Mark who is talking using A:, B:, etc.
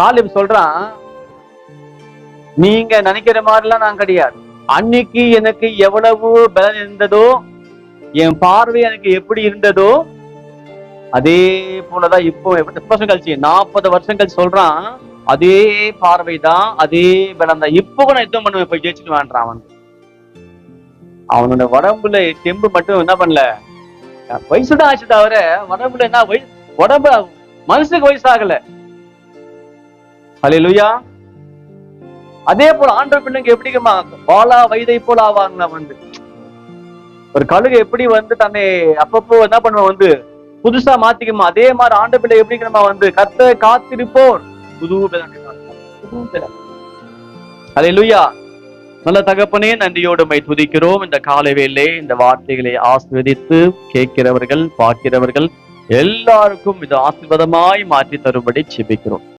A: காலிப் சொல்றான் நீங்க நினைக்கிற மாதிரிலாம் நான் கிடையாது. அன்னைக்கு எனக்கு எவ்வளவு பலன் இருந்ததோ என் பார்வை எனக்கு எப்படி இருந்ததோ அதே போலதான் இப்போ வருஷம் கழிச்சு நாற்பது வருஷம் கழிச்சு சொல்றான் அதே பார்வை தான் அதே பலம் தான் இப்போ கூட நான் யுத்தம் பண்ணுவேன் போய் ஜெயிச்சுட்டு வேண்டான் அவன். அவனோட உடம்புல தெம்பு மட்டும் என்ன பண்ணல? வயசுதான் ஆச்சு தவிர உடம்புல என்ன வயசு உடம்பு மனசுக்கு வயசாகல ஹalleluya. அதே போல ஆண்டவர் பிள்ளைங்க எப்படிமா பாலா வயதை போல ஆவாங்க வந்து. ஒரு கழுகு எப்படி வந்து தன்னை அப்பப்போ என்ன பண்ணுவோம் வந்து புதுசா மாத்திக்குமா? அதே மாதிரி ஆண்டு பிள்ளை எப்படிங்கிறமா வந்து கத்த காத்திருப்போம். புது பலன் புது நல்ல தகப்பனே நன்றியோடுமை துதிக்கிறோம். இந்த காலை இந்த வார்த்தைகளை ஆஸ்வதித்து கேட்கிறவர்கள் பார்க்கிறவர்கள் எல்லாருக்கும் இது ஆசீர்வாதமாய் மாற்றி தரும்படி செபிக்கிறோம்